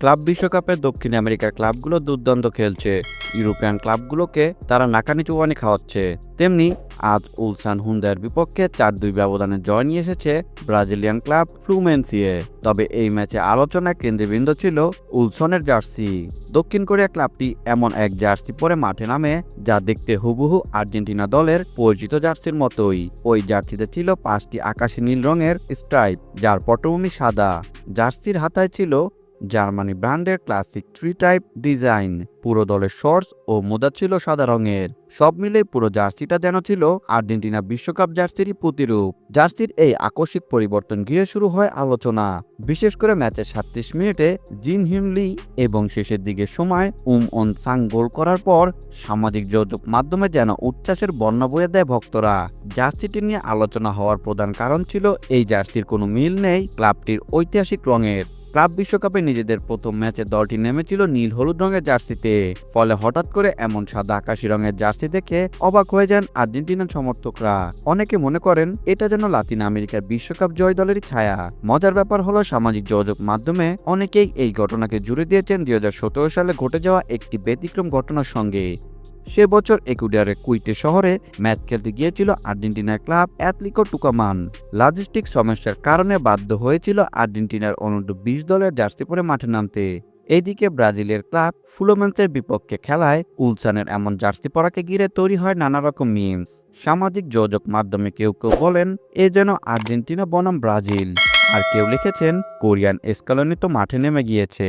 Club বিশ্বকাপে দক্ষিণ আমেরিকার ক্লাবগুলো দুর্দান্ত খেলছে। ইউরোপিয়ান ক্লাবগুলোকে তারা নাকানি চুবানি খাওয়াচ্ছে। তেমনি আজ উলসান হুন্দার বিপক্ষে চার দুই ব্যবধানে জয় নিয়ে এসেছে ব্রাজিলিয়ান ক্লাব ফ্লুমেন্সিয়ে। তবে এই ম্যাচে আলোচনায় কেন্দ্রবিন্দু ছিল উলসনের জার্সি। দক্ষিণ কোরিয়া ক্লাবটি এমন এক জার্সি পরে মাঠে নামে, যা দেখতে হুবহু আর্জেন্টিনা দলের পরিচিত জার্সির মতোই। ওই জার্সিতে ছিল পাঁচটি আকাশি নীল রঙের স্ট্রাইপ, যার পটভূমি সাদা। জার্সির হাতায় ছিল জার্মানি ব্র্যান্ডের ক্লাসিক ট্রি টাইপ ডিজাইন। পুরো দলের শর্টস ও মোজা ছিল সাদা রঙের। সব মিলে পুরো জার্সিটা যেন ছিল আর্জেন্টিনা বিশ্বকাপ জার্সিরই প্রতিরূপ। জার্সির এই আকস্মিক পরিবর্তন ঘিরে শুরু হয় আলোচনা। বিশেষ করে ম্যাচের সাতত্রিশ মিনিটে জিন হিমলি এবং শেষের দিকে সময় উম অন সাং গোল করার পর সামাজিক যোগাযোগ মাধ্যমে যেন উচ্ছ্বাসের বন্যা বয়ে দেয় ভক্তরা। জার্সিটি নিয়ে আলোচনা হওয়ার প্রধান কারণ ছিল এই জার্সির কোনো মিল নেই ক্লাবটির ঐতিহাসিক রঙের। ক্লাব বিশ্বকাপে নিজেদের প্রথম ম্যাচে দলটি নেমেছিল নীল হলুদ রঙের জার্সিতে। ফলে হঠাৎ করে এমন সাদা আকাশি রঙের জার্সি দেখে অবাক হয়ে যান আর্জেন্টিনার সমর্থকরা। অনেকে মনে করেন, এটা যেন লাতিন আমেরিকার বিশ্বকাপ জয় দলেরই ছায়া। মজার ব্যাপার হলো, সামাজিক যোগাযোগ মাধ্যমে অনেকেই এই ঘটনাকে জুড়ে দিয়েছেন দুই হাজার সতেরো সালে ঘটে যাওয়া একটি ব্যতিক্রম ঘটনার সঙ্গে। সে বছর একুডিয়ারের কুইটে শহরে ম্যাচ খেলতে গিয়েছিল আর্জেন্টিনার ক্লাব অ্যাথলিকো টুকামান। লজিস্টিক সমস্যার কারণে বাধ্য হয়েছিল আর্জেন্টিনার অনূর্ধ্ব বিশ দলের জার্সি পরে মাঠে নামতে। এদিকে ব্রাজিলের ক্লাব ফুলোমেন্সের বিপক্ষে খেলায় উলসানের এমন জার্সি পরাকে ঘিরে তৈরি হয় নানা রকম মিমস। সামাজিক যোগাযোগ মাধ্যমে কেউ কেউ বলেন, এ যেন আর্জেন্টিনা বনাম ব্রাজিল। আর কেউ লিখেছেন, কোরিয়ান এসকালনি তো মাঠে নেমে গিয়েছে।